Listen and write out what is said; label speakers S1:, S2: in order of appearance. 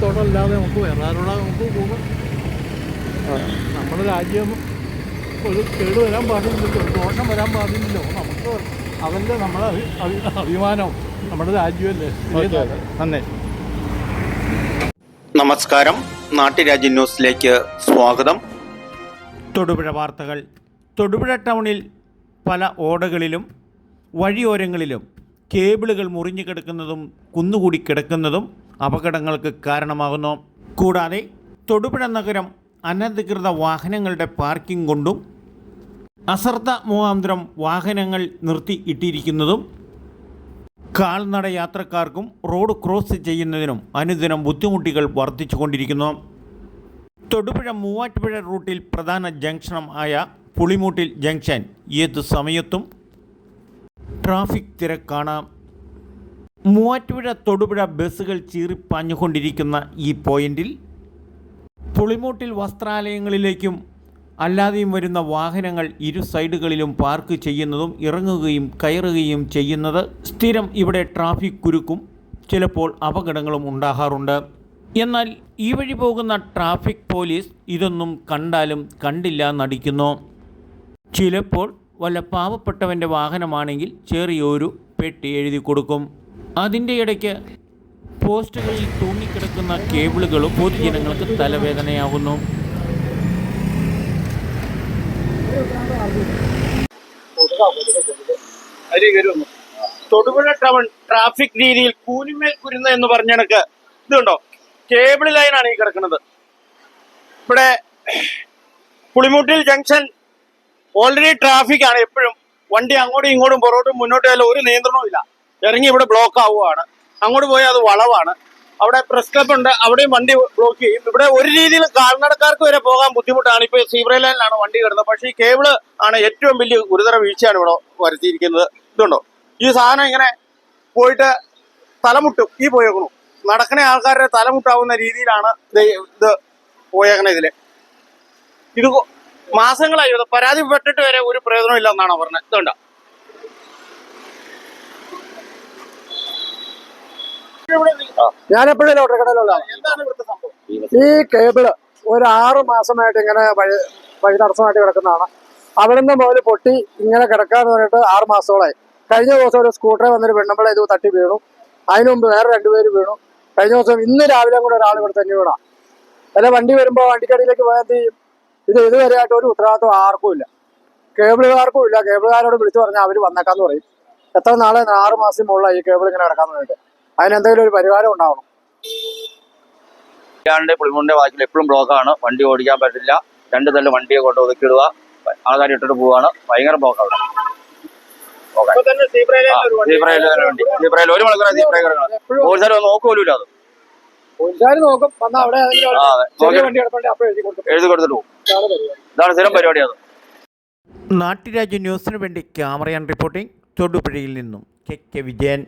S1: ദൈവത്തോടെ അല്ലാതെ നമുക്ക് വേറെ ആരോടാ നമുക്ക് പോകാം. നമ്മുടെ രാജ്യം ഒരു കേട് വരാൻ പാടില്ലല്ലോ ഒരു ദോഷം വരാൻ പാടില്ലല്ലോ. നമുക്ക് അതല്ലേ നമ്മുടെ അഭി- അഭി- അഭിമാനം നമ്മുടെ രാജ്യമല്ലേ?
S2: നന്ദി.
S3: നമസ്കാരം. നാട്ടുരാജ്യ ന്യൂസിലേക്ക് സ്വാഗതം.
S4: തൊടുപുഴ വാർത്തകൾ. തൊടുപുഴ ടൗണിൽ പല ഓടകളിലും വഴിയോരങ്ങളിലും കേബിളുകൾ മുറിഞ്ഞു കിടക്കുന്നതും കുന്നുകൂടി കിടക്കുന്നതും അപകടങ്ങൾക്ക് കാരണമാകുന്നു. കൂടാതെ തൊടുപുഴ നഗരം അനധികൃത വാഹനങ്ങളുടെ പാർക്കിംഗ് കൊണ്ടും അശ്രദ്ധ മുഖാന്തരം വാഹനങ്ങൾ നിർത്തി ഇട്ടിരിക്കുന്നതും കാൽനട യാത്രക്കാർക്കും റോഡ് ക്രോസ് ചെയ്യുന്നതിനും അനുദിനം ബുദ്ധിമുട്ടികൾ വർദ്ധിച്ചുകൊണ്ടിരിക്കുന്നു. തൊടുപുഴ മൂവാറ്റുപുഴ റൂട്ടിൽ പ്രധാന ജംഗ്ഷനം ആയ പുളിമൂട്ടിൽ ജംഗ്ഷൻ. ഏത് സമയത്തും ട്രാഫിക് തിരക്കാണ്. മൂവാറ്റുപുഴ തൊടുപുഴ ബസ്സുകൾ ചീറിപ്പാഞ്ഞുകൊണ്ടിരിക്കുന്ന ഈ പോയിന്റിൽ പുളിമൂട്ടിൽ വസ്ത്രാലയങ്ങളിലേക്കും അല്ലാതെയും വരുന്ന വാഹനങ്ങൾ ഇരു സൈഡുകളിലും പാർക്ക് ചെയ്യുന്നതും ഇറങ്ങുകയും കയറുകയും ചെയ്യുന്നത് സ്ഥിരം ഇവിടെ ട്രാഫിക് കുരുക്കും ചിലപ്പോൾ അപകടങ്ങളും ഉണ്ടാകാറുണ്ട്. എന്നാൽ ഈ വഴി പോകുന്ന ട്രാഫിക് പോലീസ് ഇതൊന്നും കണ്ടാലും കണ്ടില്ല നടിക്കുന്നു. ചിലപ്പോൾ വല്ല പാവപ്പെട്ടവന്റെ വാഹനമാണെങ്കിൽ ചെറിയൊരു പെട്ടി എഴുതി കൊടുക്കും. അതിന്റെ ഇടയ്ക്ക് പോസ്റ്റുകളിൽ തൂങ്ങിക്കിടക്കുന്ന കേബിളുകളും പൊതുജനങ്ങൾക്ക് തലവേദനയാകുന്നു.
S3: തൊടുപുഴ ടൗൺ ട്രാഫിക് രീതിയിൽ കൂലിമേൽ കുരുന്ന എന്ന് പറഞ്ഞ കണക്ക് ഇതുണ്ടോ? കേബിൾ ലൈനാണ് ഈ കിടക്കുന്നത്. ഇവിടെ പുളിമൂട്ടിൽ ജംഗ്ഷൻ ഓൾറെഡി ട്രാഫിക് ആണ്. എപ്പോഴും വണ്ടി അങ്ങോട്ടും ഇങ്ങോട്ടും പുറകോട്ടും മുന്നോട്ടും ഒരു നിയന്ത്രണവും ഇറങ്ങി ഇവിടെ ബ്ലോക്ക് ആവുകയാണ് അങ്ങോട്ട് പോയാൽ അത് വളവാണ്. അവിടെ പ്രസ് ക്ലബ് ഉണ്ട് അവിടെയും വണ്ടി ബ്ലോക്ക് ചെയ്യും. ഇവിടെ ഒരു രീതിയിൽ കാൽനടക്കാർക്ക് വരെ പോകാൻ ബുദ്ധിമുട്ടാണ്. ഇപ്പൊ സീബ്രേ ലൈനിലാണ് വണ്ടി കിടന്നത് പക്ഷേ ഈ കേബിൾ ആണ് ഏറ്റവും വലിയ ഗുരുതര വീഴ്ചയാണ് ഇവിടെ വരുത്തിയിരിക്കുന്നത്. ഇതുണ്ടോ? ഈ സാധനം ഇങ്ങനെ പോയിട്ട് തലമുട്ടും ഈ പോയേക്കണു നടക്കണ ആൾക്കാരുടെ തലമുട്ടാവുന്ന രീതിയിലാണ് ഇത് പോയേക്കണ ഇതിൽ. ഇത് മാസങ്ങളായി പരാതിപ്പെട്ടിട്ട് വരെ ഒരു പ്രയോജനം ഇല്ലെന്നാണ് പറഞ്ഞത്. ഇതുണ്ടോ?
S5: ഞാനെപ്പോഴും
S3: ഇവിടുത്തെ സംഭവം?
S5: ഈ കേബിൾ ഒരു ആറ് മാസമായിട്ട് ഇങ്ങനെ വഴി വഴി തടസ്സമായിട്ട് കിടക്കുന്നതാണ്. അവിടുന്ന് മുതൽ പൊട്ടി ഇങ്ങനെ കിടക്കാന്ന് പറഞ്ഞിട്ട് ആറ് മാസത്തോളായി. കഴിഞ്ഞ ദിവസം ഒരു സ്കൂട്ടറെ വന്നൊരു പെണ്ണുമ്പളെ ഇത് തട്ടി വീണു. അതിനു മുമ്പ് വേറെ രണ്ടുപേര് വീണു. കഴിഞ്ഞ ദിവസം ഇന്ന് രാവിലെ കൂടെ ഒരാൾ ഇവിടെ തന്നെ വീണാ. അല്ല വണ്ടി വരുമ്പോൾ വണ്ടിക്കടിയിലേക്ക് പോയാൽ എന്ത് ചെയ്യും? ഇത് ഇതുവരെയായിട്ട് ഒരു ഉത്തരവാദിത്വം ആർക്കും ഇല്ല. കേബിളുകാർക്കും ഇല്ല. കേബിളുകാരോട് വിളിച്ചു പറഞ്ഞാൽ അവർ വന്നേക്കാന്ന് പറയും. എത്ര നാളെ ആറ് മാസം മുകളിലായി ഈ കേബിൾ ഇങ്ങനെ കിടക്കാൻ പറഞ്ഞിട്ട്. അതിനെന്തെങ്കിലും ഒരു പരിഹാരം ഉണ്ടാവണം.
S6: ഇയാളുടെ പുളിമുണ്ടെ വാക്കിൽ എപ്പോഴും ബ്ലോക്കാണ് വണ്ടി ഓടിക്കാൻ പറ്റില്ല. രണ്ട് തല്ല് വണ്ടിയെ കൊണ്ട് ഒതുക്കിടുക ആൾക്കാർ ഇട്ടിട്ട് പോവാണ്. ഭയങ്കര ബ്ലോക്ക് അവിടെ.
S3: ഇപ്പൊ തന്നെ സീബ്രേ ലൈനിൽ ഒരു
S6: മണിക്കൂർ സീബ്രയിൽ പോലീസുകാർ അത്?
S5: എഴുതി
S6: കൊടുത്തിട്ട് പോകും. ഇതാണ് സ്ഥിരം പരിപാടി അത്.
S4: നാട്ടുരാജ്യ ന്യൂസിനു വേണ്ടി ക്യാമറയാൻ റിപ്പോർട്ടിംഗ് തൊടുപുഴയിൽ നിന്നും കെ കെ വിജയൻ.